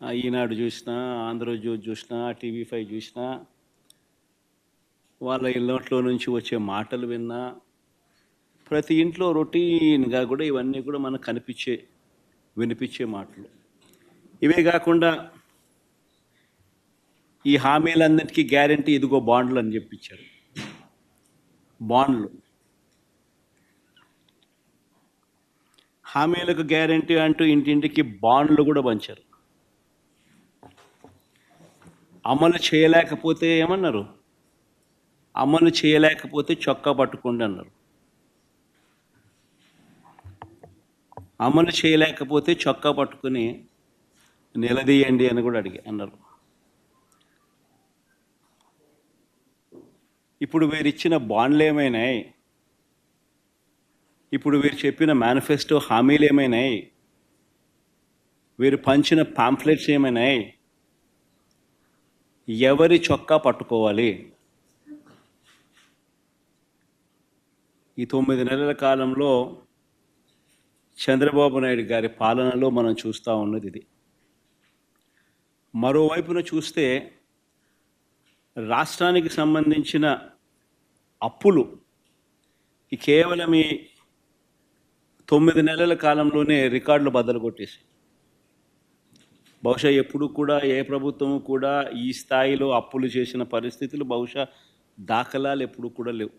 ఈనాడు చూసినా ఆంధ్రజ్యోతి చూసినా TV five చూసినా వాళ్ళ ఇళ్ళట్లో నుంచి వచ్చే మాటలు విన్నా ప్రతి ఇంట్లో రొటీన్గా కూడా ఇవన్నీ కూడా మనకు కనిపించే వినిపించే మాటలు. ఇవే కాకుండా ఈ హామీలన్నిటికీ గ్యారంటీ ఇదిగో బాండ్లు అని చెప్పించారు బాండ్లు. హామీలకు గ్యారంటీ అంటూ ఇంటింటికి బాండ్లు కూడా పంచారు. అమలు చేయలేకపోతే ఏమన్నారు? అమలు చేయలేకపోతే చొక్కా పట్టుకోండి అన్నారు. అమలు చేయలేకపోతే చొక్కా పట్టుకుని నిలదీయండి అని కూడా అడిగి అన్నారు. ఇప్పుడు వీరు ఇచ్చిన బాండ్లు ఏమైనాయి? ఇప్పుడు వీరు చెప్పిన మేనిఫెస్టో హామీలు ఏమైనాయి? వీరు పంచిన పాంప్లెట్స్ ఏమైనాయి? ఎవరి చొక్కా పట్టుకోవాలి? ఈ తొమ్మిది నెలల కాలంలో చంద్రబాబు నాయుడు గారి పాలనలో మనం చూస్తూ ఉన్నది ఇది. మరోవైపున చూస్తే రాష్ట్రానికి సంబంధించిన అప్పులు కేవలం ఈ తొమ్మిది నెలల కాలంలోనే రికార్డులు బద్దలు కొట్టేసి బహుశా ఎప్పుడు కూడా ఏ ప్రభుత్వం కూడా ఈ స్థాయిలో అప్పులు చేసిన పరిస్థితులు బహుశా దాఖలాలు ఎప్పుడు కూడా లేవు.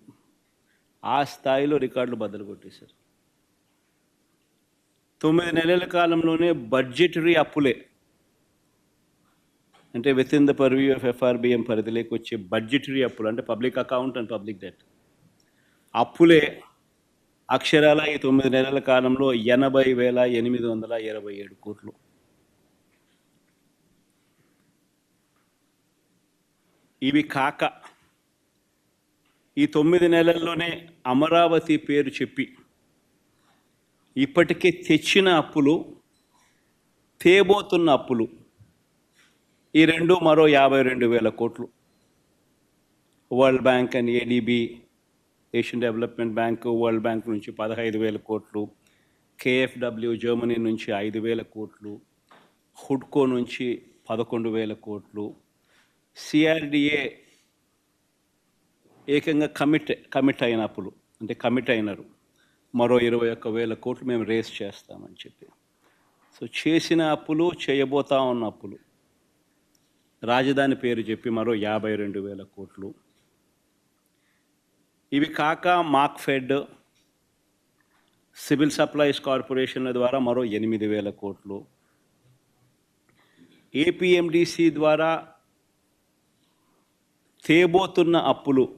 ఆ స్థాయిలో రికార్డులు బద్దలు కొట్టేశారు. తొమ్మిది నెలల కాలంలోనే బడ్జెటరీ అప్పులే. అంటే within the purview of FRBM పరిధిలోకి వచ్చే బడ్జెటరీ అప్పులు అంటే public account and public debt. అప్పులే అక్షరాల ఈ తొమ్మిది నెలల కాలంలో ఎనభై వేల ఎనిమిది వందల ఇరవై ఏడు కోట్లు. ఇవి కాక ఈ తొమ్మిది నెలల్లోనే అమరావతి పేరు చెప్పి ఇప్పటికే తెచ్చిన అప్పులు తేబోతున్న అప్పులు ఈ రెండు మరో యాభై రెండు వేల కోట్లు. World bank and ADB Asian development bank world bank నుంచి పదహైదు వేల కోట్లు కేఎఫ్డబ్ల్యూ జర్మనీ నుంచి ఐదు వేల కోట్లు హుడ్కో నుంచి పదకొండు వేల కోట్లు సిఆర్డిఏ ఏకంగా కమిట్ కమిట్ అయిన అప్పులు అంటే కమిట్ అయినారు. మరో ఇరవై ఒక్క వేల కోట్లు మేము రేస్ చేస్తామని చెప్పి. సో చేసిన అప్పులు చేయబోతా ఉన్న అప్పులు. రాజధాని పేరు చెప్పి మరో యాభై రెండు వేల కోట్లు. ఇవి కాక మార్క్ఫెడ్ సివిల్ సప్లైస్ కార్పొరేషన్ల ద్వారా మరో ఎనిమిది వేల కోట్లు. ఏపీఎండిసి ద్వారా తేబోతున్న అప్పులు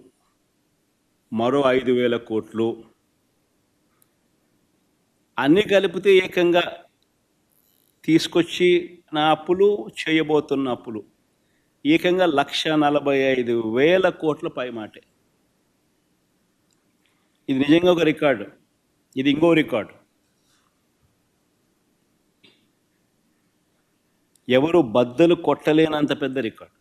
మరో ఐదు వేల కోట్లు. అన్నీ కలిపితే ఏకంగా తీసుకొచ్చి నా అప్పులు చేయబోతున్న అప్పులు. ఏకంగా లక్ష నలభై ఐదు వేల కోట్ల పైమాటే. ఇది నిజంగా ఒక రికార్డు. ఇది ఇంకో రికార్డు. ఎవరు బద్దలు కొట్టలేనంత పెద్ద రికార్డు.